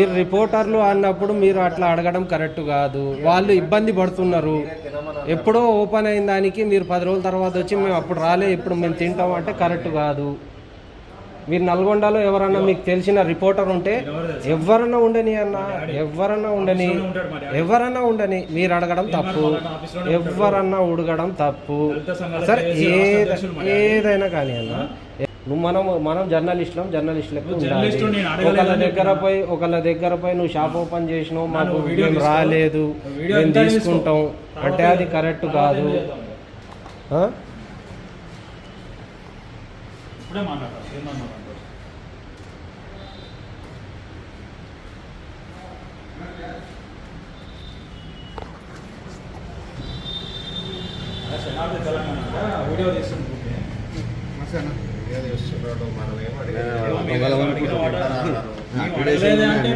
మీరు రిపోర్టర్లు అన్నప్పుడు మీరు అట్లా అడగడం కరెక్ట్ కాదు. వాళ్ళు ఇబ్బంది పడుతున్నారు. ఎప్పుడో ఓపెన్ అయిన దానికి మీరు పది రోజుల తర్వాత వచ్చి మేము అప్పుడు రాలే ఇప్పుడు మేము తింటాం అంటే కరెక్ట్ కాదు. మీరు నల్గొండలో ఎవరన్నా మీకు తెలిసిన రిపోర్టర్ ఉంటే ఎవరన్నా ఉండని అన్న ఎవరన్నా ఉండని ఎవరన్నా ఉండని మీరు అడగడం తప్పు. ఎవరన్నా ఉడగడం తప్పు. సరే ఏదైనా కానీ అన్న నువ్వు మనం మనం జర్నలిస్టులం జర్నలిస్టులకు ఉండాలి. జర్నలిస్టు నేను అడగలేదని ఒకళ్ళ దగ్గర పోయి ఒకళ్ళ దగ్గర పోయి నువ్వు షాప్ ఓపెన్ చేసినావు మాకు వీడియో. రాలేదు మేము. తీసుకుంటాం. అంటే అది కరెక్ట్ కాదు. తెలంగాణ వీడియో తీస్తుంటే ఏది వస్తున్నాడో మనం ఏం అడిగాం అడగలేదు అంటే